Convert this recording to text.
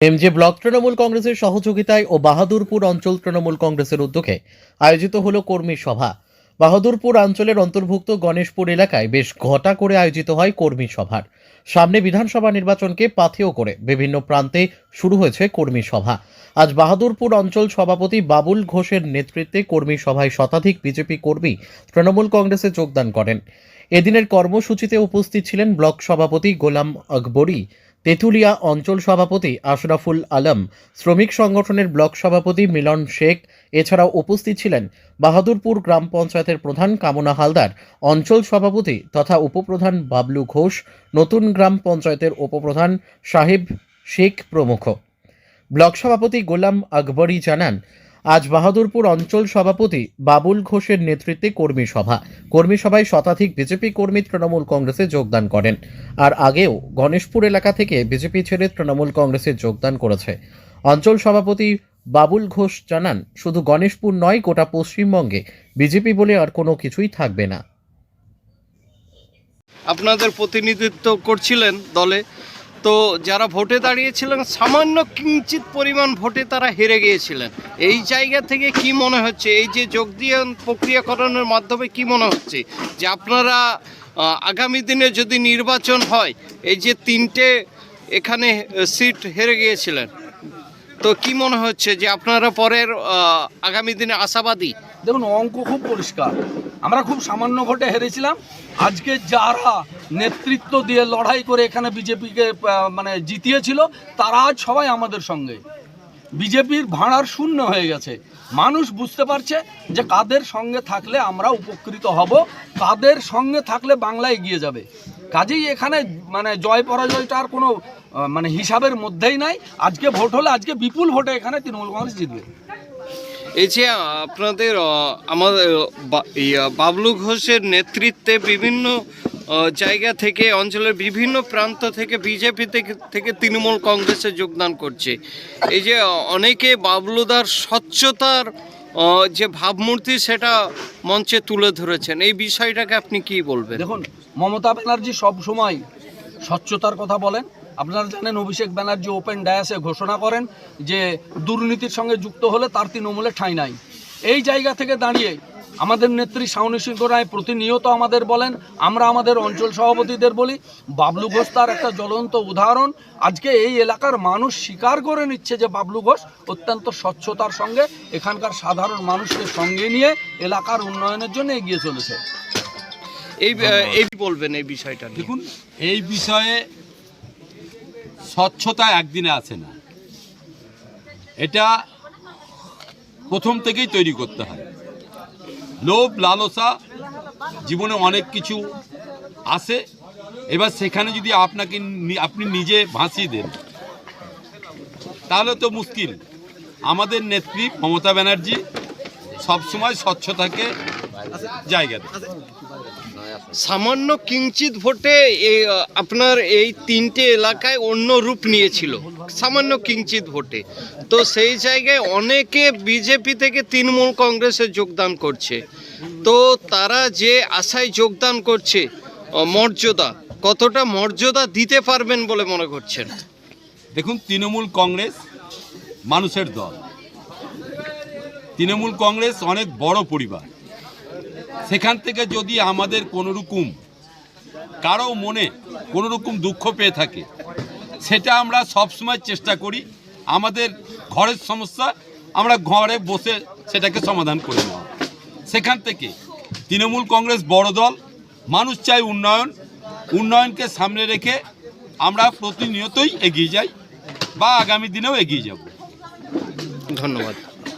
এমজে block Trinamool কংগ্রেসের সহযোগিতায় ও বাহাদুরপুর অঞ্চল তৃণমূল কংগ্রেসের উদ্যোগে আয়োজিত হলো কর্মী সভা। বাহাদুরপুর অঞ্চলের অন্তর্ভুক্ত গণেশপুর এলাকায় বেশ ঘটা করে আয়োজিত হয় কর্মী সভার। সামনে বিধানসভা নির্বাচনকে পাথেয় করে বিভিন্ন প্রান্তে শুরু হয়েছে কর্মী সভা। আজ বাহাদুরপুর অঞ্চল সভাপতি বাবুল ঘোষের নেতৃত্বে কর্মী সভায় শতাধিক বিজেপি কর্মী তৃণমূল কংগ্রেসে যোগদান করেন। এদিনের কর্মসূচিতে উপস্থিত ছিলেন ব্লক সভাপতি গোলাম আকবরী তেঁতুলিয়া অঞ্চল সভাপতি আশরাফুল আলম, শ্রমিক সংগঠনের ব্লক সভাপতি মিলন শেখ, এছাড়াও উপস্থিত ছিলেন বাহাদুরপুর গ্রাম পঞ্চায়েতের প্রধান কামনা হালদার, অঞ্চল সভাপতি তথা উপপ্রধান বাবলু ঘোষ, নতুন গ্রাম পঞ্চায়েতের উপপ্রধান সাহেব শেখ প্রমুখ। ব্লক সভাপতি গোলাম আকবরী জানান আজ বাহাদুরপুর অঞ্চল সভাপতি বাবুল ঘোষের নেতৃত্বে কর্মী সভা। কর্মী সভায় শতাধিক বিজেপি কর্মী তৃণমূল কংগ্রেসে যোগদান করেন। আর আগেও গণেশপুর এলাকা থেকে বিজেপি ছেড়ে তৃণমূল কংগ্রেসে যোগদান করেছে। অঞ্চল সভাপতি বাবুল ঘোষ জানান, শুধু গণেশপুর নয়, গোটা পশ্চিমবঙ্গে বিজেপি বলে আর কোনো কিছুই থাকবে না। আপনাদের প্রতিনিধিত্ব করছিলেন দলে। তো যারা ভোটে দাঁড়িয়েছিলেন, সামান্য কিঞ্চিত পরিমাণ ভোটে তারা হেরে গিয়েছিলেন। এই জায়গা থেকে কি মনে হচ্ছে? এই যে যোগ দিয়ে প্রক্রিয়াকরণের মাধ্যমে কি মনে হচ্ছে? যে আপনারা আগামী দিনে যদি নির্বাচন হয়, এই যে তিনটে এখানে সিট হেরে গিয়েছিলেন। তো কি মনে হচ্ছে যে আপনারা পরের আগামী দিনে আশাবাদী দেখুন, অঙ্ক খুব পরিষ্কার। আমরা খুব সামান্য ভোটে হেরেছিলাম। আজকে যারা নেতৃত্ব দিয়ে লড়াই করে এখানে বিজেপিকে মানে জিতিয়েছিল, তারা আজ সবাই আমাদের সঙ্গে। বিজেপির ভাঁড়ার শূন্য হয়ে গেছে। মানুষ বুঝতে পারছে যে কাদের সঙ্গে থাকলে আমরা উপকৃত হব, কাদের সঙ্গে থাকলে বাংলা এগিয়ে যাবে। কাজেই এখানে মানে জয় পরাজয়টা আর কোনো মানে হিসাবের মধ্যেই নাই। আজকে ভোট হলে, আজকে বিপুল ভোটে এখানে তৃণমূল কংগ্রেস জিতবে। এই যে আপনাদের আমাদের বাবলু ঘোষের নেতৃত্বে বিভিন্ন জায়গা থেকে, অঞ্চলের বিভিন্ন প্রান্ত থেকে, বিজেপি থেকে তৃণমূল কংগ্রেসে যোগদান করছে। এই যে অনেকে বাবলুদার স্বচ্ছতার যে ভাবমূর্তি, সেটা মঞ্চে তুলে ধরেছেন। এই বিষয়টাকে আপনি কি বলবেন? দেখুন, মমতা ব্যানার্জি সব সময় স্বচ্ছতার কথা বলেন। আপনারা জানেন অভিষেক ব্যানার্জি ওপেন ডায়াসে ঘোষণা করেন যে দুর্নীতির সঙ্গে যুক্ত হলে তার তৃণমূলে ঠাঁই নাই। এই জায়গা থেকে দাঁড়িয়ে আমাদের নেত্রী শাওনী সিংহ রায় প্রতিনিয়ত আমাদের বলেন আমরা আমাদের অঞ্চল সভাপতিদের বলি বাবলু ঘোষ তার একটা জ্বলন্ত উদাহরণ। আজকে এই এলাকার মানুষ স্বীকার করে নিচ্ছে যে বাবলু ঘোষ অত্যন্ত স্বচ্ছতার সঙ্গে এখানকার সাধারণ মানুষকে সঙ্গে নিয়ে এলাকার উন্নয়নের জন্য এগিয়ে চলেছে। এই এই বলবেন এই বিষয়টা দেখুন এই বিষয়ে স্বচ্ছতা একদিনে আসে না। এটা প্রথম থেকেই তৈরি করতে হয়। লোভ, লালসা, জীবনে অনেক কিছু আসে এবার সেখানে যদি আপনাকে আপনি নিজে ভাসিয়ে দেন, তাহলে তো মুশকিল। আমাদের নেত্রী মমতা ব্যানার্জি সবসময় স্বচ্ছতাকে জায়গা দেয় সামান্য কিঞ্চিত ভোটে আপনার এই তিনটে এলাকায় অন্য রূপ নিয়েছিল। সামান্য কিঞ্চিত ভোটে। তো সেই জায়গায় অনেকে বিজেপি থেকে তৃণমূল কংগ্রেসে যোগদান করছে। তো তারা যে আশায় যোগদান করছে মর্যাদা কতটা মর্যাদা দিতে পারবেন বলে মনে করছেন? দেখুন তৃণমূল কংগ্রেস মানুষের দল। তৃণমূল কংগ্রেস অনেক বড় পরিবার। সেখান থেকে যদি আমাদের কোনোরকম কারও মনে কোনো রকম দুঃখ পেয়ে থাকে, সেটা আমরা সবসময় চেষ্টা করি, আমাদের ঘরের সমস্যা আমরা ঘরে বসে সেটাকে সমাধান করে নেওয়া। সেখান থেকে তৃণমূল কংগ্রেস বড় দল, মানুষ চাই উন্নয়ন, উন্নয়নকে সামনে রেখে আমরা প্রতিনিয়তই এগিয়ে যাই বা আগামী দিনেও এগিয়ে যাব। ধন্যবাদ।